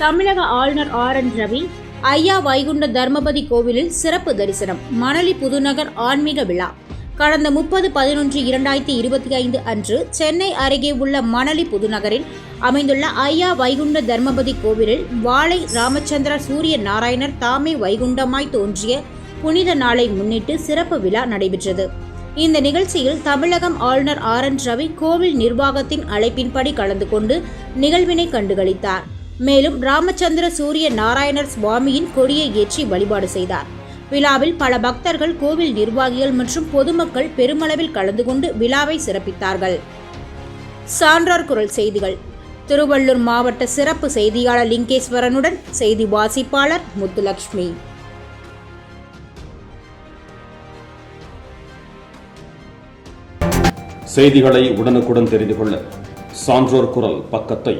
தமிழக ஆளுநர் R N Ravi ஐயா வைகுண்ட தர்மபதி கோவிலில் சிறப்பு தரிசனம் மணலி புதுநகர் ஆன்மீக விழா. கடந்த முப்பது பதினொன்று இரண்டாயிரத்தி இருபத்தி ஐந்து அன்று சென்னை அருகே உள்ள மணலி புதுநகரில் அமைந்துள்ள ஐயா வைகுண்ட தர்மபதி கோவிலில் வாழை ராமச்சந்திர சூரிய நாராயணர் தாமே வைகுண்டமாய் தோன்றிய புனித நாளை முன்னிட்டு சிறப்பு விழா நடைபெற்றது. இந்த நிகழ்ச்சியில் தமிழகம் ஆளுநர் ஆர் என் ரவி கோவில் நிர்வாகத்தின் அழைப்பின்படி கலந்து கொண்டு நிகழ்வினை கண்டுகளித்தார். மேலும் ராமச்சந்திர சூரிய நாராயணர் சுவாமியின் கொடியை ஏற்றி வழிபாடு செய்தார். விழாவில் பல பக்தர்கள் கோவில் நிர்வாகிகள் மற்றும் பொதுமக்கள் பெருமளவில் கலந்து கொண்டு விழாவை சிறப்பித்தார்கள். சான்றார் குரல் செய்திகள். திருவள்ளூர் மாவட்ட சிறப்பு செய்தியாளர் லிங்கேஸ்வரனுடன் செய்தி வாசிப்பாளர் முத்துலட்சுமி செய்திகளை உடனுக்குடன் தெரிந்து கொள்ள சான்றோர் குரல் பக்கத்தை